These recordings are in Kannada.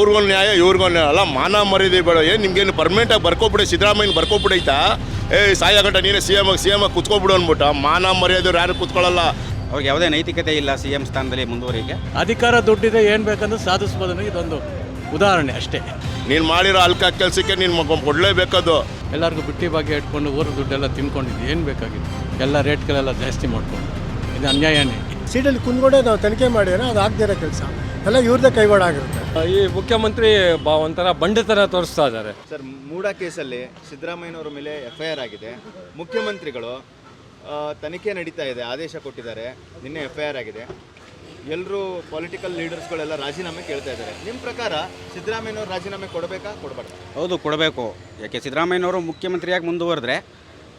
ಅವ್ರಿಗೊಂದು ನ್ಯಾಯ ಇವ್ರಿಗೊಂದು ನ್ಯಾಯ. ಅಲ್ಲ ಮಾನ ಮರ್ಯಾದೆ ಬೇಡ. ಏನು ನಿಮ್ಗೇನು ಪರ್ಮನೆಂಟಾಗಿ ಬರ್ಕೊಬಿಡಿ ಸಿದ್ದರಾಮಯ್ಯನ ಬರ್ಕೊಬಿಡೈತಾ? ಏ ಸಾಯಗಂಟ ನೀನೇ ಸಿ ಎಂ ಸಿ ಎಂ ಕುತ್ಕೊಬಿಡು ಅಂದ್ಬಿಟ್ಟು. ಮಾನ ಮರ್ಯಾದೆ ಯಾರು ಕುತ್ಕೊಳ್ಳಲ್ಲ ಅವ್ರಿಗೆ ಯಾವುದೇ ನೈತಿಕತೆ ಇಲ್ಲ ಸಿ ಎಂ ಸ್ಥಾನದಲ್ಲಿ ಮುಂದುವರಿಕೆ ಅಧಿಕಾರ ದುಡ್ಡಿದೆ ಏನು ಬೇಕಂದ್ರೆ ಸಾಧಿಸ್ಬೋದು ಇದೊಂದು ಉದಾಹರಣೆ ಅಷ್ಟೇ. ನೀನು ಮಾಡಿರೋ ಅಲ್ಕ ಕೆಲಸಕ್ಕೆ ನೀನು ಕೊಡಲೇಬೇಕದು. ಎಲ್ಲರಿಗೂ ಬಿಟ್ಟಿ ಬಾಗಿ ಇಟ್ಕೊಂಡು ಊರ ದುಡ್ಡೆಲ್ಲ ತಿನ್ಕೊಂಡಿದ್ದು. ಏನು ಬೇಕಾಗಿತ್ತು? ಎಲ್ಲ ರೇಟ್ಗಳೆಲ್ಲ ಜಾಸ್ತಿ ಮಾಡಿಕೊಂಡು. ಇದು ಅನ್ಯಾಯನೇ. ಸೀಟಲ್ಲಿ ಕುಂದ್ಕೊಂಡೆ ನಾವು ತನಿಖೆ ಮಾಡಿದ್ರೆ ಅದು ಆಗದೇ ಇರೋ ಕೆಲಸ. ಎಲ್ಲ ಇವ್ರದ್ದೇ ಕೈವಾಡ ಆಗಿರುತ್ತೆ. ಈ ಮುಖ್ಯಮಂತ್ರಿ ಬಾ ಒಂಥರ ಬಂಡೆತನ ತೋರಿಸ್ತಾ ಇದ್ದಾರೆ. ಸರ್ ಮೂಡ ಕೇಸಲ್ಲಿ ಸಿದ್ದರಾಮಯ್ಯನವರ ಮೇಲೆ ಎಫ್ ಐ ಆರ್ ಆಗಿದೆ. ಮುಖ್ಯಮಂತ್ರಿಗಳು ಆ, ತನಿಖೆ ನಡೀತಾ ಇದೆ ಆದೇಶ ಕೊಟ್ಟಿದ್ದಾರೆ ನಿನ್ನೆ ಎಫ್ ಐ ಆರ್ ಆಗಿದೆ. ಎಲ್ಲರೂ ಪೊಲಿಟಿಕಲ್ ಲೀಡರ್ಸ್ಗಳೆಲ್ಲ ರಾಜೀನಾಮೆ ಕೇಳ್ತಾ ಇದ್ದಾರೆ. ನಿಮ್ಮ ಪ್ರಕಾರ ಸಿದ್ದರಾಮಯ್ಯನವರು ರಾಜೀನಾಮೆ ಕೊಡಬೇಕಾ ಕೊಡಬಾರ್ದು? ಹೌದು ಕೊಡಬೇಕು. ಯಾಕೆ ಸಿದ್ದರಾಮಯ್ಯನವರು ಮುಖ್ಯಮಂತ್ರಿಯಾಗಿ ಮುಂದುವರೆದ್ರೆ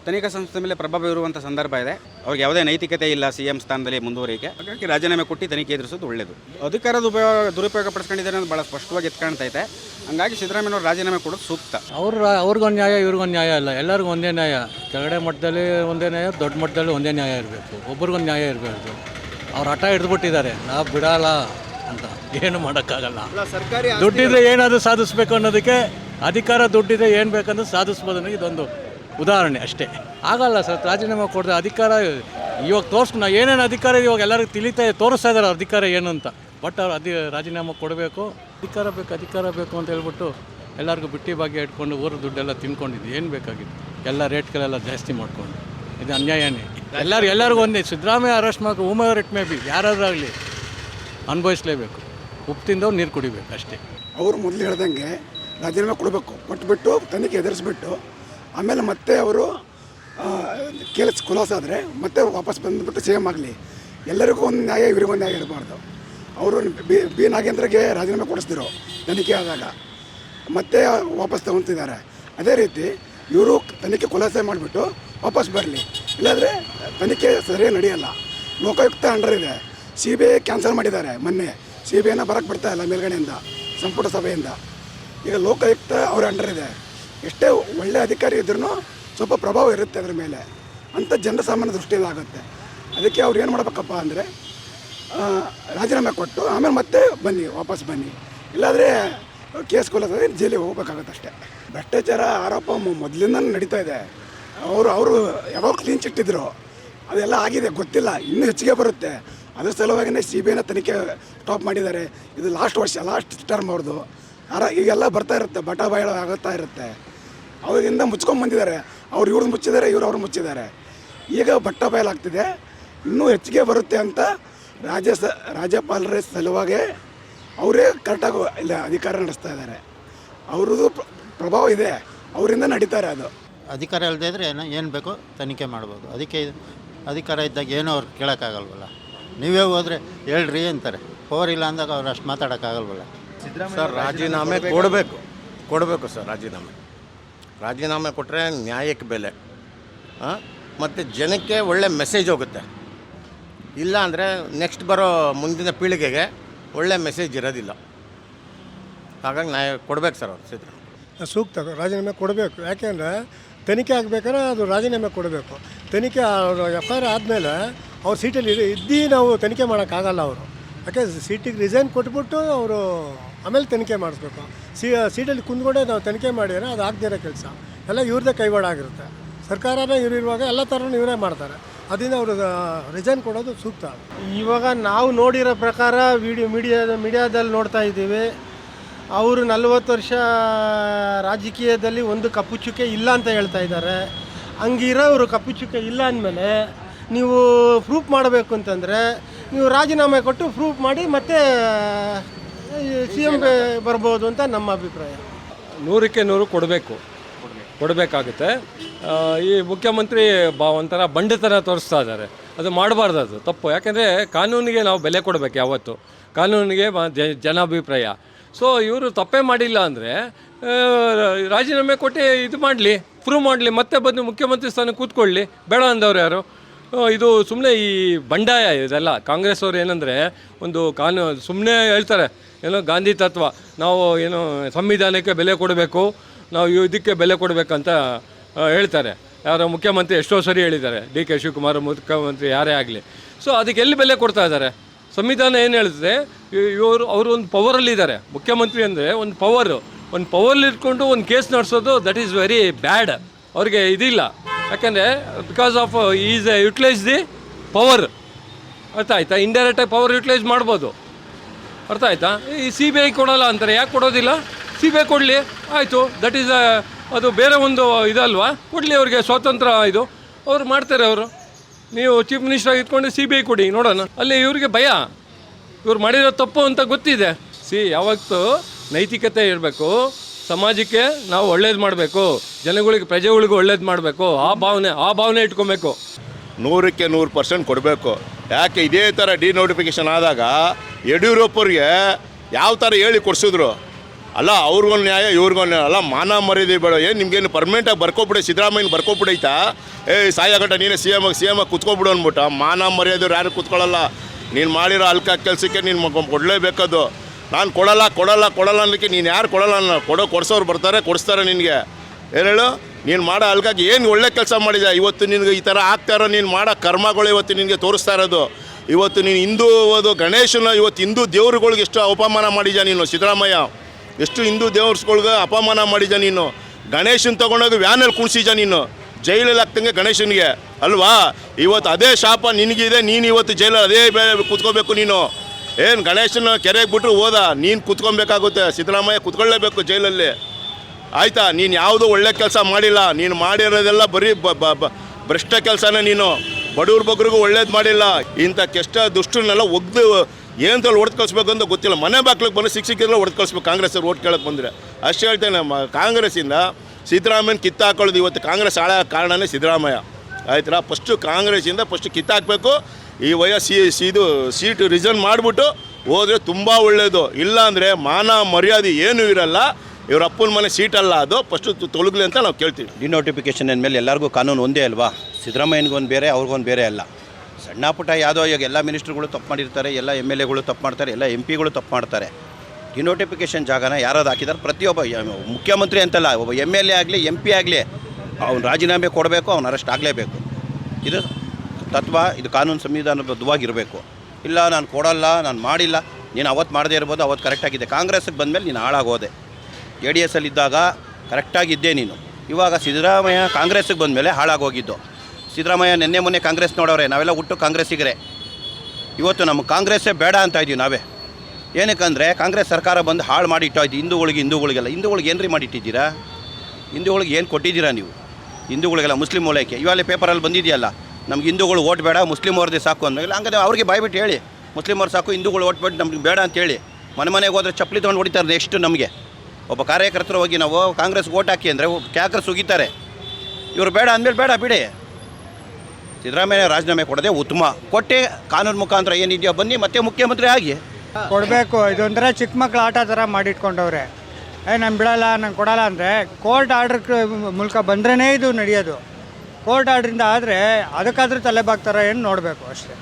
ತನಿಖಾ ಸಂಸ್ಥೆ ಮೇಲೆ ಪ್ರಭಾವ ಇರುವಂಥ ಸಂದರ್ಭ ಇದೆ. ಅವ್ರಿಗೆ ಯಾವುದೇ ನೈತಿಕತೆ ಇಲ್ಲ ಸಿ ಎಂ ಸ್ಥಾನದಲ್ಲಿ ಮುಂದುವರಿಕೆ. ಹಾಗಾಗಿ ರಾಜೀನಾಮೆ ಕೊಟ್ಟು ತನಿಖೆ ಎದುರಿಸೋದು ಒಳ್ಳೆಯದು ಅಧಿಕಾರದ ಉಪಯೋಗ ದುರುಪಯೋಗ ಪಡಿಸ್ಕೊಂಡಿದ್ದಾರೆ ಅನ್ನೋದು ಭಾಳ ಸ್ಪಷ್ಟವಾಗಿ ಎತ್ಕಾಣ್ತೈತೆ ಹಂಗಾಗಿ ಸಿದ್ದರಾಮಯ್ಯನವರು ರಾಜೀನಾಮೆ ಕೊಡೋದು ಸೂಕ್ತ. ಅವ್ರ ಅವ್ರಿಗೊಂದು ನ್ಯಾಯ ಇವ್ರಿಗೊಂದು ನ್ಯಾಯ ಇಲ್ಲ ಎಲ್ಲರಿಗೂ ಒಂದೇ ನ್ಯಾಯ. ಕೆಳಗಡೆ ಮಟ್ಟದಲ್ಲಿ ಒಂದೇ ನ್ಯಾಯ ದೊಡ್ಡ ಮಟ್ಟದಲ್ಲಿ ಒಂದೇ ನ್ಯಾಯ ಇರಬೇಕು. ಒಬ್ರಿಗೊಂದು ನ್ಯಾಯ ಇರಬೇಕು. ಅವ್ರು ಹಠ ಹಿಡಿದ್ಬಿಟ್ಟಿದ್ದಾರೆ. ನಾವು ಬಿಡಲ್ಲ ಅಂತ. ಏನು ಮಾಡೋಕ್ಕಾಗಲ್ಲ. ಸರ್ಕಾರಿ ದುಡ್ಡಿದ್ರೆ ಏನಾದರೂ ಸಾಧಿಸ್ಬೇಕು ಅನ್ನೋದಕ್ಕೆ ಅಧಿಕಾರ ದುಡ್ಡಿದೆ ಏನು ಬೇಕಂದ್ರೆ ಸಾಧಿಸ್ಬೋದು ಅನ್ನೋ ಇದೊಂದು ಉದಾಹರಣೆ ಅಷ್ಟೇ. ಆಗಲ್ಲ ಸರ್, ರಾಜೀನಾಮೆ ಕೊಡದೆ ಅಧಿಕಾರ, ಇವಾಗ ತೋರ್ಸ್ ನಾವು ಏನೇನು ಅಧಿಕಾರ ಇವಾಗ ಎಲ್ಲರಿಗೂ ತಿಳಿತಾ ತೋರಿಸ್ತಾ ಇದ್ದಾರೆ ಅಧಿಕಾರ ಏನು ಅಂತ. ಬಟ್ ಅವ್ರು ಅಧಿ ರಾಜೀನಾಮೆ ಕೊಡಬೇಕು. ಅಧಿಕಾರ ಬೇಕು ಅಧಿಕಾರ ಬೇಕು ಅಂತ ಹೇಳ್ಬಿಟ್ಟು ಎಲ್ಲರಿಗೂ ಬಿಟ್ಟಿ ಬಾಗಿ ಇಟ್ಕೊಂಡು ಊರ ದುಡ್ಡೆಲ್ಲ ತಿನ್ಕೊಂಡಿದ್ದು ಏನು ಬೇಕಾಗಿತ್ತು? ಎಲ್ಲ ರೇಟ್ಗಳೆಲ್ಲ ಜಾಸ್ತಿ ಮಾಡಿಕೊಂಡು. ಇದು ಅನ್ಯಾಯನೇ. ಎಲ್ಲರೂ ಎಲ್ಲರಿಗೂ ಒಂದೇ. ಸಿದ್ದರಾಮಯ್ಯ ಅರೆಸ್ಟ್ ಮಾಡಿ ಉಮೇವರ್ ಇಟ್ ಮೇ ಬಿ, ಯಾರಾದ್ರೂ ಆಗಲಿ ಅನುಭವಿಸಲೇಬೇಕು. ಉಪ್ಪು ತಿಂದವ್ರು ನೀರು ಕುಡಿಬೇಕು ಅಷ್ಟೇ. ಅವರು ಮೊದಲು ಹೇಳ್ದಂಗೆ ರಾಜೀನಾಮೆ ಕೊಡಬೇಕು. ಕೊಟ್ಬಿಟ್ಟು ತನಿಖೆ ಎದುರಿಸ್ಬಿಟ್ಟು ಆಮೇಲೆ ಮತ್ತೆ ಅವರು ಕೇಳಿಸ್ ಖುಲಾಸಾದರೆ ಮತ್ತೆ ವಾಪಸ್ ಬಂದುಬಿಟ್ಟು ಸೇಮ್ ಆಗಲಿ. ಎಲ್ಲರಿಗೂ ಒಂದು ನ್ಯಾಯ ಇವರಿಗೊಂದು ನ್ಯಾಯ ಇರಬಾರ್ದು. ಅವರು ಬಿ ಬಿ ನಾಗೇಂದ್ರಗೆ ರಾಜೀನಾಮೆ ಕೊಡಿಸ್ತಿರೋ ತನಿಖೆ ಆದಾಗ. ಮತ್ತೆ ವಾಪಸ್ ತೊಗೊತಿದ್ದಾರೆ. ಅದೇ ರೀತಿ ಇವರು ತನಿಖೆ ಖುಲಾಸೆ ಮಾಡಿಬಿಟ್ಟು ವಾಪಸ್ ಬರಲಿ. ಇಲ್ಲಾಂದರೆ ತನಿಖೆ ಸರಿಯಾಗಿ ನಡೆಯಲ್ಲ. ಲೋಕಾಯುಕ್ತ ಅಂಡರ್ ಇದೆ. ಸಿ ಬಿ ಐ ಕ್ಯಾನ್ಸಲ್ ಮಾಡಿದ್ದಾರೆ ಮೊನ್ನೆ. ಸಿ ಬಿ ಐನ ಬರೋಕ್ಕೆ ಬಿಡ್ತಾ ಇಲ್ಲ ಮೇಲ್ಗಡೆಯಿಂದ, ಸಂಪುಟ ಸಭೆಯಿಂದ. ಈಗ ಲೋಕಾಯುಕ್ತ ಅವ್ರ ಅಂಡರ್ ಇದೆ. ಎಷ್ಟೇ ಒಳ್ಳೆ ಅಧಿಕಾರಿ ಇದ್ರೂ ಸ್ವಲ್ಪ ಪ್ರಭಾವ ಇರುತ್ತೆ ಅದ್ರ ಮೇಲೆ. ಅಂತ ಜನಸಾಮಾನ್ಯ ದೃಷ್ಟಿಯಲ್ಲಿ ಆಗುತ್ತೆ. ಅದಕ್ಕೆ ಅವ್ರು ಏನು ಮಾಡ್ಬೇಕಪ್ಪ ಅಂದರೆ ರಾಜೀನಾಮೆ ಕೊಟ್ಟು ಆಮೇಲೆ ಮತ್ತೆ ಬನ್ನಿ, ವಾಪಸ್ ಬನ್ನಿ. ಇಲ್ಲಾಂದರೆ ಕೇಸ್ ಕೊಲ್ಲೋದ್ರೆ ಜೈಲಿಗೆ ಹೋಗ್ಬೇಕಾಗತ್ತೆ ಅಷ್ಟೇ. ಭ್ರಷ್ಟಾಚಾರ ಆರೋಪ ಮೊದಲಿಂದ ನಡೀತಾ ಇದೆ. ಅವರು ಅವರು ಯಾವಾಗ ಕ್ಲೀನ್ ಚಿಟ್ಟಿದ್ರು ಅದೆಲ್ಲ ಆಗಿದೆ, ಗೊತ್ತಿಲ್ಲ, ಇನ್ನೂ ಹೆಚ್ಚಿಗೆ ಬರುತ್ತೆ. ಅದ್ರ ಸಲುವಾಗಿನೇ ಸಿ ಬಿ ಐನ ತನಿಖೆ ಸ್ಟಾಪ್ ಮಾಡಿದ್ದಾರೆ. ಇದು ಲಾಸ್ಟ್ ವರ್ಷ ಲಾಸ್ಟ್ ಟರ್ಮ್ ಅವ್ರದ್ದು ಆರ ಈಗೆಲ್ಲ ಬರ್ತಾ ಇರುತ್ತೆ ಬಟ ಬಾಯ ಆಗುತ್ತಾ ಇರುತ್ತೆ. ಅವಾಗಿಂದ ಮುಚ್ಕೊಂಡು ಬಂದಿದ್ದಾರೆ. ಅವ್ರು ಇವ್ರನ್ನ ಮುಚ್ಚಿದ್ದಾರೆ ಇವ್ರು ಅವ್ರು ಮುಚ್ಚಿದ್ದಾರೆ. ಈಗ ಬಟ್ಟ ಬಯಲಾಗ್ತಿದೆ ಇನ್ನೂ ಹೆಚ್ಚಿಗೆ ಬರುತ್ತೆ ಅಂತ ರಾಜ್ಯ ಸ ರಾಜ್ಯಪಾಲರ ಸಲುವಾಗಿ ಅವರೇ ಕರೆಕ್ಟಾಗಿ ಇಲ್ಲ ಅಧಿಕಾರ ನಡೆಸ್ತಾ ಇದ್ದಾರೆ. ಅವ್ರದ್ದು ಪ್ರ- ಪ್ರಭಾವ ಇದೆ. ಅವರಿಂದ ನಡೀತಾರೆ ಅದು. ಅಧಿಕಾರ ಇಲ್ಲದೆ ಇದ್ರೆ ಏನು ಏನು ಬೇಕೋ ತನಿಖೆ ಮಾಡ್ಬೋದು. ಅದಕ್ಕೆ ಇದು- ಅಧಿಕಾರ ಇದ್ದಾಗ ಏನೂ ಅವ್ರು ಕೇಳೋಕ್ಕಾಗಲ್ವಲ್ಲ. ನೀವೇ ಹೋದರೆ ಹೇಳ್ರಿ ಅಂತಾರೆ. ಪವರ್ ಇಲ್ಲ ಅಂದಾಗ ಅವ್ರು ಅಷ್ಟು ಮಾತಾಡೋಕ್ಕಾಗಲ್ವಲ್ಲ. ಸರ್ ರಾಜೀನಾಮೆ ಕೊಡಬೇಕು. ಕೊಡಬೇಕು ಸರ್ ರಾಜೀನಾಮೆ. ರಾಜೀನಾಮೆ ಕೊಟ್ಟರೆ ನ್ಯಾಯಕ್ಕೆ ಬೆಲೆ. ಮತ್ತು ಜನಕ್ಕೆ ಒಳ್ಳೆ ಮೆಸೇಜ್ ಹೋಗುತ್ತೆ. ಇಲ್ಲ ಅಂದರೆ ನೆಕ್ಸ್ಟ್ ಬರೋ ಮುಂದಿನ ಪೀಳಿಗೆಗೆ ಒಳ್ಳೆ ಮೆಸೇಜ್ ಇರೋದಿಲ್ಲ. ಹಾಗಾಗಿ ನಾ ಕೊಡ್ಬೇಕು ಸರ್ ಅವ್ರು ಸಿದ್ದರಾಮಯ್ಯ ಸೂಕ್ತ ರಾಜೀನಾಮೆ ಕೊಡಬೇಕು. ಯಾಕೆಂದರೆ ತನಿಖೆ ಆಗಬೇಕಾದ್ರೆ ಅದು ರಾಜೀನಾಮೆ ಕೊಡಬೇಕು. ತನಿಖೆ ಅವರು ಎಫ್ ಐ ಆರ್ ಆದಮೇಲೆ ಅವ್ರ ಸೀಟಲ್ಲಿ ಇದ್ದೀ ನಾವು ತನಿಖೆ ಮಾಡೋಕ್ಕಾಗಲ್ಲ ಅವರು. ಯಾಕೆ? ಸೀಟಿಗೆ ರಿಸೈನ್ ಕೊಟ್ಬಿಟ್ಟು ಅವರು ಆಮೇಲೆ ತನಿಖೆ ಮಾಡಿಸ್ಬೇಕು. ಸಿ, ಸೀಟಲ್ಲಿ ಕುಂದ್ಕೊಂಡೆ ನಾವು ತನಿಖೆ ಮಾಡಿದರೆ ಅದು ಆಗದೇ ಇರೋ ಕೆಲಸ. ಎಲ್ಲ ಇವ್ರದ್ದೇ ಕೈವಾಡ ಆಗಿರುತ್ತೆ. ಸರ್ಕಾರನೇ ಇವ್ರು ಇರುವಾಗ ಎಲ್ಲ ಥರನೂ ಇವರೇ ಮಾಡ್ತಾರೆ. ಅದರಿಂದ ಅವರು ರಿಸೈನ್ ಕೊಡೋದು ಸೂಕ್ತ. ಇವಾಗ ನಾವು ನೋಡಿರೋ ಪ್ರಕಾರ ವಿಡಿಯೋ ಮೀಡಿಯಾದ ಮೀಡಿಯಾದಲ್ಲಿ ನೋಡ್ತಾ ಇದ್ದೀವಿ. ಅವರು ನಲವತ್ತು ವರ್ಷ ರಾಜಕೀಯದಲ್ಲಿ ಒಂದು ಕಪ್ಪು ಚುಕ್ಕೆ ಇಲ್ಲ ಅಂತ ಹೇಳ್ತಾ ಇದ್ದಾರೆ. ಹಂಗಿರೋರು ಕಪ್ಪು ಚುಕ್ಕೆ ಇಲ್ಲ ಅಂದಮೇಲೆ ನೀವು ಪ್ರೂಫ್ ಮಾಡಬೇಕು ಅಂತಂದರೆ ನೀವು ರಾಜೀನಾಮೆ ಕೊಟ್ಟು ಪ್ರೂಫ್ ಮಾಡಿ ಮತ್ತೆ ಸಿ ಎಂ ಬರ್ಬೋದು ಅಂತ ನಮ್ಮ ಅಭಿಪ್ರಾಯ. ನೂರಕ್ಕೆ ನೂರು ಕೊಡಬೇಕು. ಕೊಡಬೇಕಾಗುತ್ತೆ. ಈ ಮುಖ್ಯಮಂತ್ರಿ ಬಾ ಒಂಥರ ಬಂಡೆತನ ತೋರಿಸ್ತಾ ಇದ್ದಾರೆ. ಅದು ಮಾಡಬಾರ್ದು ಅದು, ತಪ್ಪು. ಯಾಕೆಂದರೆ ಕಾನೂನಿಗೆ ನಾವು ಬೆಲೆ ಕೊಡಬೇಕು ಯಾವತ್ತು. ಕಾನೂನಿಗೆ ಜನ ಅಭಿಪ್ರಾಯ ಸೊ ಇವರು ತಪ್ಪೇ ಮಾಡಿಲ್ಲ ಅಂದರೆ ರಾಜೀನಾಮೆ ಕೊಟ್ಟು ಇದು ಮಾಡಲಿ ಪ್ರೂವ್ ಮಾಡಲಿ, ಮತ್ತೆ ಬಂದು ಮುಖ್ಯಮಂತ್ರಿ ಸ್ಥಾನ ಕೂತ್ಕೊಳ್ಳಿ. ಬೇಡ ಅಂದವ್ರು ಯಾರು? ಇದು ಸುಮ್ಮನೆ ಈ ಬಂಡಾಯ ಇದೆಲ್ಲ. ಕಾಂಗ್ರೆಸ್ ಅವರು ಏನಂದರೆ, ಒಂದು ಕಾನೂ ಸುಮ್ಮನೆ ಹೇಳ್ತಾರೆ ಏನೋ ಗಾಂಧಿ ತತ್ವ. ನಾವು ಏನು ಸಂವಿಧಾನಕ್ಕೆ ಬೆಲೆ ಕೊಡಬೇಕು, ನಾವು ಇದಕ್ಕೆ ಬೆಲೆ ಕೊಡಬೇಕಂತ ಹೇಳ್ತಾರೆ. ಯಾರು ಮುಖ್ಯಮಂತ್ರಿ ಎಷ್ಟೋ ಸರಿ ಹೇಳಿದ್ದಾರೆ. ಡಿ ಕೆ ಶಿವಕುಮಾರ್ ಮುಖ್ಯಮಂತ್ರಿ ಯಾರೇ ಆಗಲಿ. ಸೊ, ಅದಕ್ಕೆ ಎಲ್ಲಿ ಬೆಲೆ ಕೊಡ್ತಾ ಇದ್ದಾರೆ? ಸಂವಿಧಾನ ಏನು ಹೇಳ್ತದೆ? ಇವರು, ಅವರು ಒಂದು ಪವರಲ್ಲಿದ್ದಾರೆ. ಮುಖ್ಯಮಂತ್ರಿ ಅಂದರೆ ಒಂದು ಪವರು. ಒಂದು ಪವರ್ಲಿ ಇಟ್ಕೊಂಡು ಒಂದು ಕೇಸ್ ನಡೆಸೋದು ದಟ್ ಈಸ್ ವೆರಿ ಬ್ಯಾಡ್ ಅವ್ರಿಗೆ ಇದಿಲ್ಲ. ಯಾಕೆಂದರೆ because of is utilise the power ಅರ್ಥ ಆಯ್ತಾ? ಇಂಡೈರೆಕ್ಟಾಗಿ ಪವರ್ ಯುಟಿಲೈಸ್ ಮಾಡ್ಬೋದು. ಅರ್ಥ ಆಯ್ತಾ? ಈ ಸಿ ಬಿ ಐ ಕೊಡೋಲ್ಲ ಅಂತಾರೆ, ಯಾಕೆ ಕೊಡೋದಿಲ್ಲ? ಸಿ ಬಿ ಐ ಕೊಡಲಿ, ಆಯಿತು ದಟ್ ಈಸ್ ಅದು ಬೇರೆ ಒಂದು ಇದಲ್ವಾ? ಕೊಡಲಿ ಅವ್ರಿಗೆ ಸ್ವಾತಂತ್ರ್ಯ ಇದು. ಅವ್ರು ಮಾಡ್ತಾರೆ ಅವರು. ನೀವು ಚೀಫ್ ಮಿನಿಸ್ಟರ್ ಇಟ್ಕೊಂಡು ಸಿ ಬಿ ಐ ಕೊಡಿ, ನೋಡೋಣ. ಅಲ್ಲಿ ಇವ್ರಿಗೆ ಭಯ. ಇವ್ರು ಮಾಡಿರೋ ತಪ್ಪು ಅಂತ ಗೊತ್ತಿದೆ. ಸಿ, ಯಾವತ್ತು ನೈತಿಕತೆ ಇರಬೇಕು. ಸಮಾಜಕ್ಕೆ ನಾವು ಒಳ್ಳೇದು ಮಾಡಬೇಕು. ಜನಗಳಿಗೆ, ಪ್ರಜೆಗಳಿಗೂ ಒಳ್ಳೇದು ಮಾಡಬೇಕು. ಆ ಭಾವನೆ ಆ ಭಾವನೆ ಇಟ್ಕೊಬೇಕು. ನೂರಕ್ಕೆ ನೂರು ಪರ್ಸೆಂಟ್ ಕೊಡಬೇಕು. ಯಾಕೆ ಇದೇ ಥರ ಡಿನೋಟಿಫಿಕೇಷನ್ ಆದಾಗ ಯಡಿಯೂರಪ್ಪರಿಗೆ ಯಾವ ಥರ ಹೇಳಿ ಕೊಡಿಸಿದ್ರು? ಅಲ್ಲ ಅವ್ರಿಗೊಂದು ನ್ಯಾಯ ಇವ್ರಿಗೊಂದು ಅಲ್ಲ, ಮಾನ ಮರ್ಯಾದೆ ಬೇಡ. ಏನು ನಿಮಗೇನು ಪರ್ಮನೆಂಟಾಗಿ ಬರ್ಕೊಬಿಡಿ, ಸಿದ್ದರಾಮಯ್ಯನ ಬರ್ಕೊಬಿಡೈತಾ? ಏಯ್ ಸಾಯಾಗಟ್ಟ ನೀನೇ ಸಿ ಎಂ ಸಿ ಎಂ ಕುತ್ಕೊಬಿಡು ಅಂದ್ಬಿಟ್ಟು. ಮಾನ ಮರ್ಯಾದೆ ಯಾರು ಕುತ್ಕೊಳ್ಳಲ್ಲ ನೀನು ಮಾಡಿರೋ ಅಲ್ಕ ಕೆಲಸಕ್ಕೆ ನೀನು ಕೊಡಲೇಬೇಕದು. ನಾನು ಕೊಡಲ್ಲ ಕೊಡಲ್ಲ ಕೊಡಲ್ಲ ಅನ್ನೋಕ್ಕೆ ನೀನು ಯಾರು ಕೊಡಲ್ಲ ಕೊಡೋ ಕೊಡ್ಸೋರು ಬರ್ತಾರೆ, ಕೊಡಿಸ್ತಾರೆ ನಿನಗೆ. ಏನು ನೀನು ಮಾಡೋ ಅಲ್ಕಾಗಿ ಏನು ಒಳ್ಳೆ ಕೆಲಸ ಮಾಡಿದೆ? ಇವತ್ತು ನಿನಗೆ ಈ ಥರ ಆಗ್ತಾ ಇರೋ, ನೀನು ಮಾಡೋ ಕರ್ಮಗಳು ಇವತ್ತು ನಿನಗೆ ತೋರಿಸ್ತಾ ಇರೋದು. ಇವತ್ತು ನೀನು ಹಿಂದೂ ಅದು ಗಣೇಶನ ಇವತ್ತು ಹಿಂದೂ ದೇವ್ರುಗಳಿಗೆ ಎಷ್ಟು ಅಪಮಾನ ಮಾಡಿದ್ಯಾ ನೀನು, ಸಿದ್ದರಾಮಯ್ಯ? ಎಷ್ಟು ಹಿಂದೂ ದೇವ್ರಸ್ಗಳ್ಗೆ ಅಪಮಾನ ಮಾಡಿದ್ಯಾ ನೀನು? ಗಣೇಶನ ತೊಗೊಂಡೋಗಿ ವ್ಯಾನಲ್ಲಿ ಕುಣಿಸಿದ್ಯಾ ನೀನು? ಜೈಲಲ್ಲಿ ಹಾಕ್ತಂಗೆ ಗಣೇಶನಿಗೆ, ಅಲ್ವಾ? ಇವತ್ತು ಅದೇ ಶಾಪ ನಿನಗಿದೆ, ನೀನು ಇವತ್ತು ಜೈಲಲ್ಲಿ ಅದೇ ಬೇ ಕೂತ್ಕೋಬೇಕು ನೀನು. ಏನು ಗಣೇಶನ ಕೆರೆಗೆ ಬಿಟ್ಟರು ಹೋದ, ನೀನು ಕುತ್ಕೊಬೇಕಾಗುತ್ತೆ, ಸಿದ್ದರಾಮಯ್ಯ ಕುತ್ಕೊಳ್ಳೇಬೇಕು ಜೈಲಲ್ಲಿ. ಆಯ್ತಾ, ನೀನು ಯಾವುದೂ ಒಳ್ಳೆ ಕೆಲಸ ಮಾಡಿಲ್ಲ, ನೀನು ಮಾಡಿರೋದೆಲ್ಲ ಬರೀ ಭ್ರಷ್ಟ ಕೆಲಸನೇ ನೀನು. ಬಡವ್ರ ಬಗ್ರಿಗೂ ಒಳ್ಳೇದು ಮಾಡಿಲ್ಲ. ಇಂಥ ಕೆಷ್ಟ ದುಷ್ಟನ್ನೆಲ್ಲ ಒಗ್ದು ಏನಂತಲ್ಲಿ ಹೊಡೆದು ಕಳಿಸ್ಬೇಕು ಅಂತ ಗೊತ್ತಿಲ್ಲ. ಮನೆ ಬಾಗ್ಲಿಗೆ ಬಂದು ಶಿಕ್ಷಕರೆಲ್ಲ ಹೊಡೆದು ಕಳಿಸ್ಬೇಕು. ಕಾಂಗ್ರೆಸ್ ಓಟ್ ಕೇಳಕ್ಕೆ ಬಂದರೆ. ಅಷ್ಟೇ ಹೇಳ್ತೇನೆ, ಮ- ಕಾಂಗ್ರೆಸ್ಸಿಂದ ಸಿದ್ದರಾಮಯ್ಯನ ಕಿತ್ತಾಕೊಳ್ಳೋದು ಇವತ್ತು ಕಾಂಗ್ರೆಸ್ ಹಾಳ ಕಾರಣನೇ ಸಿದ್ದರಾಮಯ್ಯ. ಆಯ್ತಾ ಫಸ್ಟು ಕಾಂಗ್ರೆಸ್ಸಿಂದ ಫಸ್ಟು ಕಿತ್ತಾಕಬೇಕು. ಈ ಸಿ, ಇದು ಸೀಟು ರಿಸರ್ವ್ ಮಾಡಿಬಿಟ್ಟು ಹೋದರೆ ತುಂಬ ಒಳ್ಳೆಯದು ಇಲ್ಲಾಂದರೆ ಮಾನ ಮರ್ಯಾದೆ ಏನೂ ಇರಲ್ಲ. ಇವ್ರ ಅಪ್ಪನ ಮನೆ ಸೀಟಲ್ಲ ಅದು. ಫಸ್ಟು ತೊಲಗಲಿ ಅಂತ ನಾವು ಕೇಳ್ತೀವಿ. ಡಿನೋಟಿಫಿಕೇಶನ್ ಅಂದಮೇಲೆ ಎಲ್ಲರಿಗೂ ಕಾನೂನು ಒಂದೇ ಅಲ್ವಾ? ಸಿದ್ದರಾಮಯ್ಯನಿಗೊಂದು ಬೇರೆ ಅವ್ರಿಗೊಂದು ಬೇರೆ ಅಲ್ಲ. ಸಣ್ಣ ಪುಟ್ಟ ಯಾವುದೋ ಈಗ ಎಲ್ಲ ಮಿನಿಸ್ಟ್ರುಗಳು ತಪ್ಪು ಮಾಡಿರ್ತಾರೆ, ಎಲ್ಲ ಎಂ ಎಲ್ ಎಗಳು ತಪ್ಪು ಮಾಡ್ತಾರೆ, ಎಲ್ಲ ಎಂ ಪಿಗಳು ತಪ್ಪು ಮಾಡ್ತಾರೆ. ಡಿನೋಟಿಫಿಕೇಷನ್ ಜಾಗನ ಯಾರಾದ್ರು ಹಾಕಿದ್ದಾರೆ ಪ್ರತಿಯೊಬ್ಬ ಮುಖ್ಯಮಂತ್ರಿ ಅಂತಲ್ಲ, ಒಬ್ಬ ಎಂ ಎಲ್ ಎ ಆಗಲಿ, ಎಂ ಪಿ ಆಗಲಿ, ಅವ್ನು ರಾಜೀನಾಮೆ ಕೊಡಬೇಕು, ಅವ್ನು ಅರೆಸ್ಟ್ ಆಗಲೇಬೇಕು. ಇದು ತತ್ವ, ಇದು ಕಾನೂನು ಸಂವಿಧಾನಬದ್ಧವಾಗಿರಬೇಕು. ಇಲ್ಲ, ನಾನು ಕೊಡಲ್ಲ, ನಾನು ಮಾಡಿಲ್ಲ, ನೀನು ಅವತ್ತು ಮಾಡದೇ ಇರ್ಬೋದು ಅವತ್ತು ಕರೆಕ್ಟಾಗಿದೆ ಕಾಂಗ್ರೆಸ್ಗೆ ಬಂದಮೇಲೆ ನೀನು ಹಾಳಾಗೋದೆ. ಜೆ ಡಿ ಎಸ್ ಅಲ್ಲಿದ್ದಾಗ ಕರೆಕ್ಟಾಗಿದ್ದೆ ನೀನು. ಇವಾಗ ಸಿದ್ದರಾಮಯ್ಯ ಕಾಂಗ್ರೆಸ್ಸಿಗೆ ಬಂದಮೇಲೆ ಹಾಳಾಗೋಗಿದ್ದು. ಸಿದ್ದರಾಮಯ್ಯ ನಿನ್ನೆ ಮೊನ್ನೆ ಕಾಂಗ್ರೆಸ್ ನೋಡೋರೆ ನಾವೆಲ್ಲ ಹುಟ್ಟು ಕಾಂಗ್ರೆಸ್ಸಿಗರೆ. ಇವತ್ತು ನಮ್ಮ ಕಾಂಗ್ರೆಸ್ಸೇ ಬೇಡ ಅಂತ ಇದೀವಿ ನಾವೇ. ಏನಕ್ಕಂದರೆ ಕಾಂಗ್ರೆಸ್ ಸರ್ಕಾರ ಬಂದು ಹಾಳು ಮಾಡಿ ಇಟ್ಟೋಯ್ತು ಹಿಂದೂಗಳಿಗೆ, ಹಿಂದೂಗಳಿಗೆಲ್ಲ. ಹಿಂದೂಗಳಿಗೆ ಏನು ರೀ ಮಾಡಿಟ್ಟಿದ್ದೀರಾ ಹಿಂದೂಗಳಿಗೆ ಏನು ಕೊಟ್ಟಿದ್ದೀರಾ ನೀವು? ಹಿಂದೂಗಳಿಗೆಲ್ಲ ಮುಸ್ಲಿಂ ಮೂಲಕ್ಕೆ ಇವಾಗಲೇ ಪೇಪರಲ್ಲಿ ಬಂದಿದೆಯಲ್ಲ, ನಮ್ಗೆ ಹಿಂದೂಗಳು ಓಟ್ ಬೇಡ, ಮುಸ್ಲಿಂ ಅವ್ರದ್ದೇ ಸಾಕು ಅಂದಾಗ ಹಂಗಾದ್ರೆ ಅವ್ರಿಗೆ ಬಾಯ್ಬಿಟ್ಟು ಹೇಳಿ. ಮುಸ್ಲಿಂ ಅವ್ರು ಸಾಕು, ಹಿಂದೂಗಳು ಓಟ್ ಬಿಟ್ಟು ನಮ್ಗೆ ಬೇಡ ಅಂತೇಳಿ ಮನೆ ಮನೆಗೆ ಹೋದ್ರೆ ಚಪ್ಪಲಿ ತೊಗೊಂಡು ಹೊಡಿತಾರೆ ನೆಕ್ಸ್ಟ್ ನಮಗೆ. ಒಬ್ಬ ಕಾರ್ಯಕರ್ತರು ಹೋಗಿ ನಾವು ಕಾಂಗ್ರೆಸ್ ಓಟ್ ಹಾಕಿ ಅಂದರೆ ಕ್ಯಾಕರ್ಸ್ ಉಗಿತಾರೆ ಇವರು ಬೇಡ ಅಂದಮೇಲೆ ಬೇಡ ಬಿಡಿ. ಸಿದ್ದರಾಮಯ್ಯ ರಾಜೀನಾಮೆ ಕೊಡದೆ ಉತ್ತಮ. ಕೊಟ್ಟೆ ಕಾನೂನು ಮುಖಾಂತರ ಏನಿದೆಯೋ ಬನ್ನಿ, ಮತ್ತೆ ಮುಖ್ಯಮಂತ್ರಿ ಆಗಿ. ಕೊಡಬೇಕು ಇದೊಂಥರ ಚಿಕ್ಕ ಮಕ್ಕಳು ಆಟ ಥರ ಮಾಡಿಟ್ಕೊಂಡವ್ರೆ. ಏ, ನಾನು ಬಿಡಲ್ಲ ನಾನು ಕೊಡಲ್ಲ ಅಂದರೆ ಕೋರ್ಟ್ ಆರ್ಡರ್ ಮೂಲಕ ಬಂದ್ರೇ ಇದು ನಡೆಯೋದು. ಕೋರ್ಟ್ ಆರ್ಡ್ರಿಂದ ಆದರೆ ಅದಕ್ಕಾದ್ರೂ ತಲೆ ಬಾಗ್ತಾರ ಏನು ನೋಡಬೇಕು ಅಷ್ಟೇ.